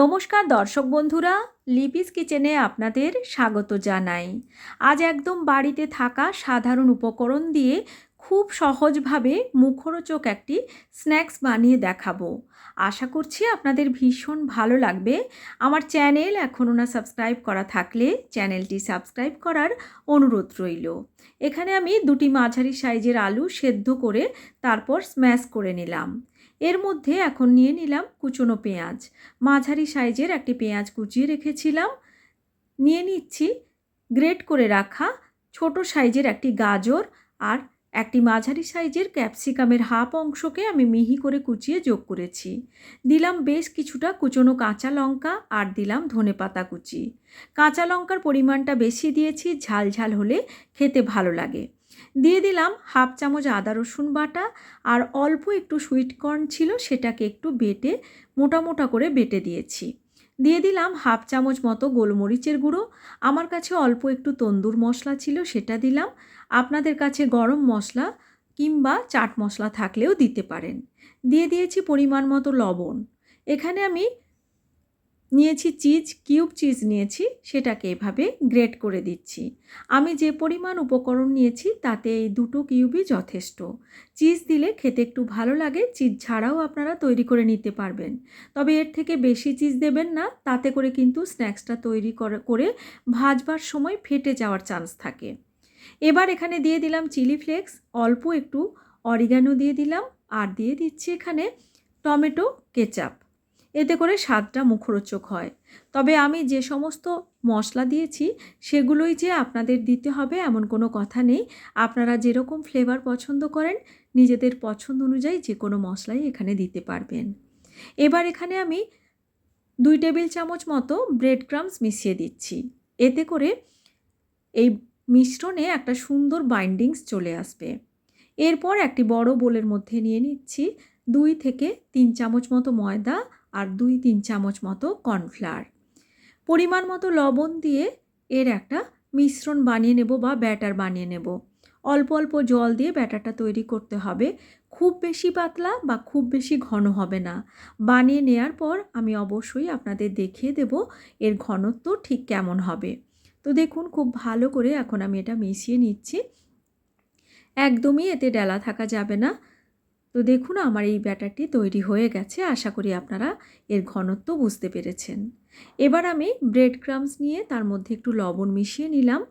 নমস্কার দর্শক বন্ধুরা, লিপিস কিচেনে আপনাদের স্বাগত জানাই। আজ একদম বাড়িতে থাকা সাধারণ উপকরণ দিয়ে খুব সহজভাবে মুখরোচক একটি স্ন্যাক্স বানিয়ে দেখাবো। আশা করছি আপনাদের ভীষণ ভালো লাগবে। আমার চ্যানেল এখনও না সাবস্ক্রাইব করা থাকলে চ্যানেলটি সাবস্ক্রাইব করার অনুরোধ রইল। এখানে আমি দুটি মাঝারি সাইজের আলু সেদ্ধ করে তারপর স্ম্যাশ করে নিলাম। এর মধ্যে এখন নিয়ে নিলাম কুচনো পেঁয়াজ। মাঝারি সাইজের একটি পেঁয়াজ কুচিয়ে রেখেছিলাম। নিয়ে নিচ্ছি গ্রেট করে রাখা ছোট সাইজের একটি গাজর আর একটি মাঝারি সাইজের ক্যাপসিকামের হাফ অংশকে আমি মিহি করে কুচিয়ে যোগ করেছি। দিলাম বেশ কিছুটা কুচনো কাঁচা লঙ্কা আর দিলাম ধনে পাতা কুচি। কাঁচা লঙ্কার পরিমাণটা বেশি দিয়েছি, ঝাল ঝাল হলে খেতে ভালো লাগে। দিয়ে দিলাম হাফ চামচ আদা রসুন বাটা আর অল্প একটু সুইট কর্ন ছিল সেটাকে একটু বেটে মোটা মোটা করে বেটে দিয়েছি। দিয়ে দিলাম হাফ চামচ মতো গোলমরিচের গুঁড়ো। আমার কাছে অল্প একটু তন্দুর মশলা ছিল সেটা দিলাম। আপনাদের কাছে গরম মশলা কিংবা চাট মশলা থাকলেও দিতে পারেন। দিয়ে দিয়েছি পরিমাণ মতো লবণ। এখানে আমি নিয়েছি চিজ, কিউব চিজ নিয়েছি, সেটাকে এভাবে গ্রেট করে দিচ্ছি। আমি যে পরিমাণ উপকরণ নিয়েছি, তাতে এই দুটো কিউবই যথেষ্ট। চিজ দিলে খেতে একটু ভালো লাগে, চিজ ছাড়াও আপনারা তৈরি করে নিতে পারবেন। তবে এর থেকে বেশি চিজ দেবেন না, তাতে করে কিন্তু স্ন্যাক্সটা তৈরি করে ভাজবার সময় ফেটে যাওয়ার চান্স থাকে। এবার এখানে দিয়ে দিলাম চিলি ফ্লেক্স, অল্প একটু অরিগানো দিয়ে দিলাম, আর দিয়ে দিচ্ছি এখানে টমেটো, কেচাপ। এতে করে স্বাদটা মুখরোচক হয়। তবে আমি যে সমস্ত মশলা দিয়েছি, সেগুলোই যে আপনাদের দিতে হবে এমন কোনো কথা নেই। আপনারা যেরকম ফ্লেভার পছন্দ করেন, নিজেদের পছন্দ অনুযায়ী যে কোনো মশলাই এখানে দিতে পারবেন। এবার এখানে আমি দুই টেবিল চামচ মতো ব্রেড ক্রামস মিশিয়ে দিচ্ছি। এতে করে এই মিশ্রণে একটা সুন্দর বাইন্ডিংস চলে আসবে। এরপর একটি বড় বোলের মধ্যে নিয়ে নিচ্ছি দুই থেকে তিন চামচ মতো ময়দা আর দুই তিন চামচ মতো কর্নফ্লাওয়ার। পরিমাণ মতো লবণ দিয়ে এর একটা মিশ্রণ বানিয়ে নেব বা ব্যাটার বানিয়ে নেব। অল্প অল্প জল দিয়ে ব্যাটারটা তৈরি করতে হবে। খুব বেশি পাতলা বা খুব বেশি ঘন হবে না। বানিয়ে নেওয়ার পর আমি অবশ্যই আপনাদের দেখিয়ে দেব এর ঘনত্ব ঠিক কেমন হবে। তো দেখুন, খুব ভালো করে এখন আমি এটা মিশিয়ে নিচ্ছি। একদমই এতে ডেলা থাকা যাবে না। তো দেখুন আমার এই ব্যাটারটি তৈরি হয়ে গেছে, আশা করি আপনারা এর ঘনত্ব বুঝতে পেরেছেন। এবার আমি ব্রেড ক্রামস নিয়ে তার মধ্যে একটু লবণ মিশিয়ে নিলাম।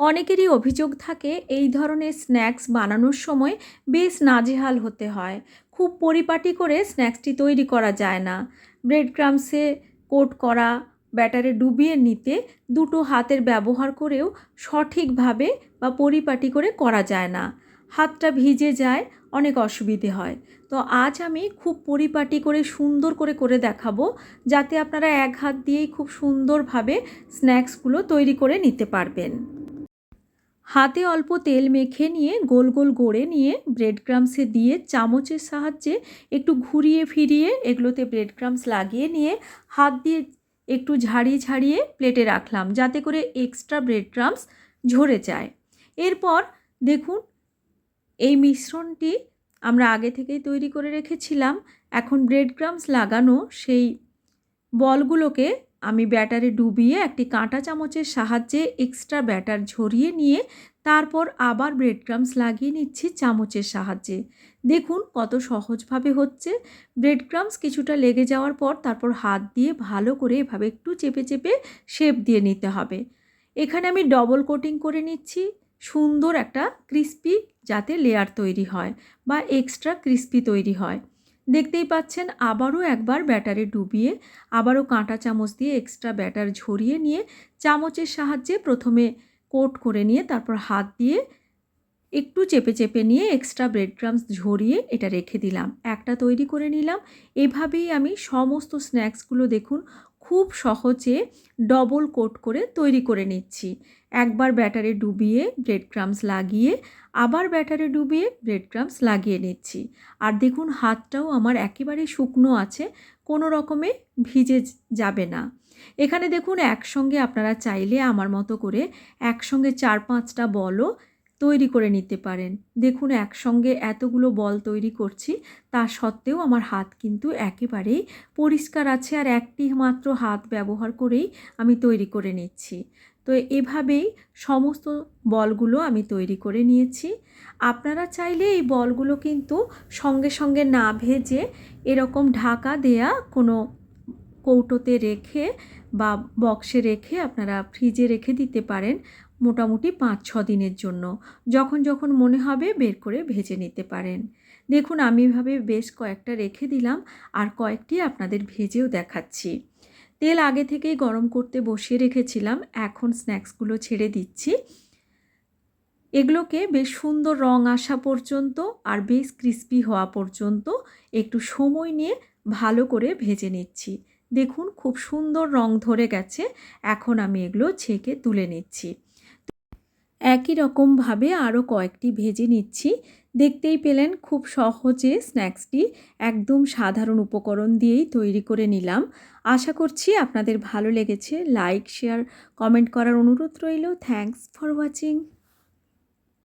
অনেকেরই অভিযোগ থাকে এই ধরনের স্ন্যাক্স বানানোর সময় বেশ নাজেহাল হতে হয়। খুব পরিপাটি করে স্ন্যাক্সটি তৈরি করা যায় না। ব্রেড ক্রামসে কোট করা, ব্যাটারে ডুবিয়ে নিতে দুটো হাতের ব্যবহার করেও সঠিকভাবে বা পরিপাটি করে করা যায় না। হাতটা ভিজে যায়, অনেক অসুবিধে হয়। তো আজ আমি খুব পরিপাটি করে, সুন্দর করে করে দেখাবো, যাতে আপনারা এক হাত দিয়েই খুব সুন্দরভাবে স্ন্যাক্সগুলো তৈরি করে নিতে পারবেন। হাতে অল্প তেল মেখে নিয়ে, গোল গোল গড়ে নিয়ে ব্রেড ক্রামসে দিয়ে চামচের সাহায্যে একটু ঘুরিয়ে ফিরিয়ে এগুলোতে ব্রেড ক্রামস লাগিয়ে নিয়ে, হাত দিয়ে একটু ঝাড়িয়ে ঝাড়িয়ে প্লেটে রাখলাম, যাতে করে এক্সট্রা ব্রেড ক্রামস ঝরে যায়। এরপর দেখুন এই মিশ্রণটি আমরা আগে থেকেই তৈরি করে রেখেছিলাম। এখন ব্রেড ক্রামস লাগানো সেই বলগুলোকে আমি ব্যাটারে ডুবিয়ে একটি কাঁটা চামচের সাহায্যে এক্সট্রা ব্যাটার ঝরিয়ে নিয়ে তারপর আবার ব্রেড ক্রামস লাগিয়ে নিচ্ছি চামচের সাহায্যে। দেখুন কত সহজভাবে হচ্ছে। ব্রেড ক্রামস কিছুটা লেগে যাওয়ার পর তারপর হাত দিয়ে ভালো করে এভাবে একটু চেপে চেপে শেপ দিয়ে নিতে হবে। এখানে আমি ডবল কোটিং করে নিচ্ছি। সুন্দর একটা ক্রিস্পি যাতে লেয়ার তৈরি হয় বা এক্সট্রা ক্রিস্পি তৈরি হয়। দেখতেই পাচ্ছেন আবারও একবার ব্যাটারে ডুবিয়ে, আবারও কাঁটা চামচ দিয়ে এক্সট্রা ব্যাটার ঝরিয়ে নিয়ে চামচের সাহায্যে প্রথমে কোট করে নিয়ে তারপর হাত দিয়ে একটু চেপে চেপে নিয়ে এক্সট্রা ব্রেড ক্রামস ঝরিয়ে এটা রেখে দিলাম। একটা তৈরি করে নিলাম। এভাবেই আমি সমস্ত স্ন্যাক্সগুলো দেখুন খুব সহজে ডবল কোট করে তৈরি করে নিচ্ছি। একবার ব্যাটারে ডুবিয়ে ব্রেড ক্রামস লাগিয়ে, আবার ব্যাটারে ডুবিয়ে ব্রেড ক্রামস লাগিয়ে নিচ্ছি। আর দেখুন, হাতটাও আমার একেবারে শুকনো আছে, কোনো রকমে ভিজে যাবে না। এখানে দেখুন, একসঙ্গে আপনারা চাইলে আমার মতো করে একসঙ্গে চার পাঁচটা বলও তৈরি করে নিতে পারেন। দেখুন, একসঙ্গে এতগুলো বল তৈরি করছি, তা সত্ত্বেও আমার হাত কিন্তু একেবারেই পরিষ্কার আছে আর একটি মাত্র হাত ব্যবহার করেই আমি তৈরি করে নিচ্ছি। তো এভাবেই সমস্ত বলগুলো আমি তৈরি করে নিয়েছি। আপনারা চাইলে এই বলগুলো কিন্তু সঙ্গে সঙ্গে না ভেজে এরকম ঢাকা দেয়া কোনো কৌটোতে রেখে বা বক্সে রেখে আপনারা ফ্রিজে রেখে দিতে পারেন। মোটামুটি পাঁচ, ছ দিনের জন্য। যখন যখন মনে হবে বের করে ভেজে নিতে পারেন। দেখুন, আমি এভাবে বেশ কয়েকটা রেখে দিলাম আর কয়েকটি আপনাদের ভেজেও দেখাচ্ছি। তেল আগে থেকেই গরম করতে বসিয়ে রেখেছিলাম। এখন স্ন্যাক্সগুলো ছেড়ে দিচ্ছি। এগুলোকে বেশ সুন্দর রং আসা পর্যন্ত আর বেশ ক্রিস্পি হওয়া পর্যন্ত একটু সময় নিয়ে ভালো করে ভেজে নিচ্ছি। দেখুন, খুব সুন্দর রং ধরে গেছে। এখন আমি এগুলো ছেঁকে তুলে নিচ্ছি। একই রকমভাবে আরও কয়েকটি ভেজে নিচ্ছি। দেখতেই পেলেন খুব সহজে স্ন্যাক্সটি একদম সাধারণ উপকরণ দিয়েই তৈরি করে নিলাম। আশা করছি আপনাদের ভালো লেগেছে। লাইক, শেয়ার, কমেন্ট করার অনুরোধ রইল। Thanks for watching.